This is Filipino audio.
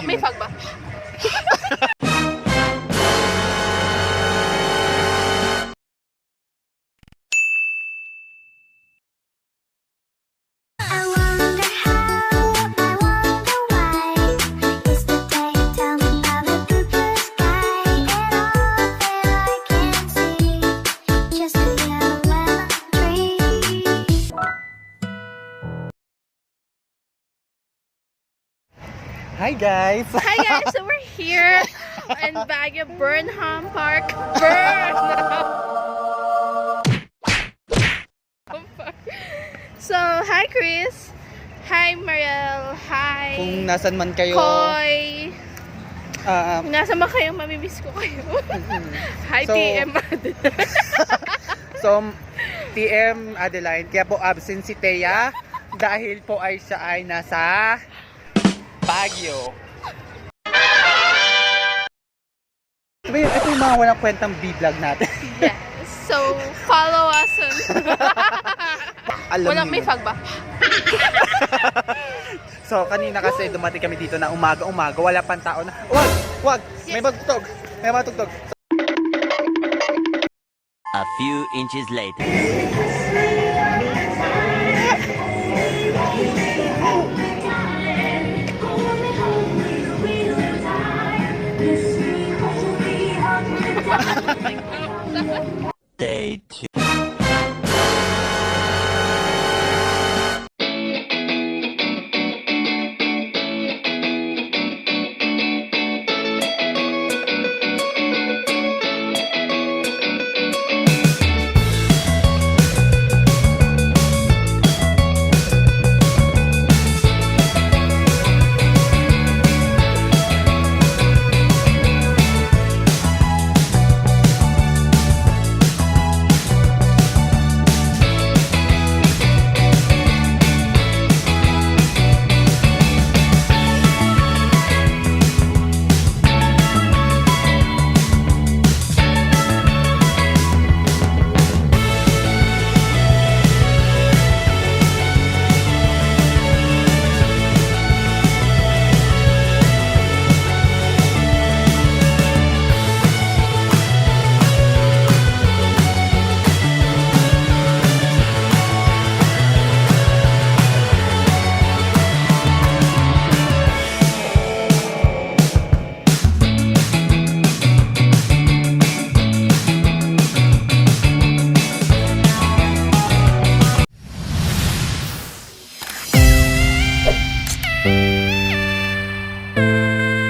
Wala, may fog ba? Hi guys! Hi guys, so we're here in Baguio Burnham Park. Burnham! So, hi Chris. Hi Mariel. Hi Kung nasan man kayo, Koy. ah, Kung nasa man kayo, mamimiss ko kayo. hi So- TM Adel. so TM Adeline, kaya po absent si Thea dahil po ay siya ay nasa Baguio. Ito, yung, ito yung mga walang kwentang B-vlog natin. yes. So, follow us on... Alam Wala, niyo. may fog ba? So kanina kasi dumating kami dito na umaga-umaga, wala pang tao na. Wag! Wag! May magtugtog! May magtugtog. A few inches later. Day two.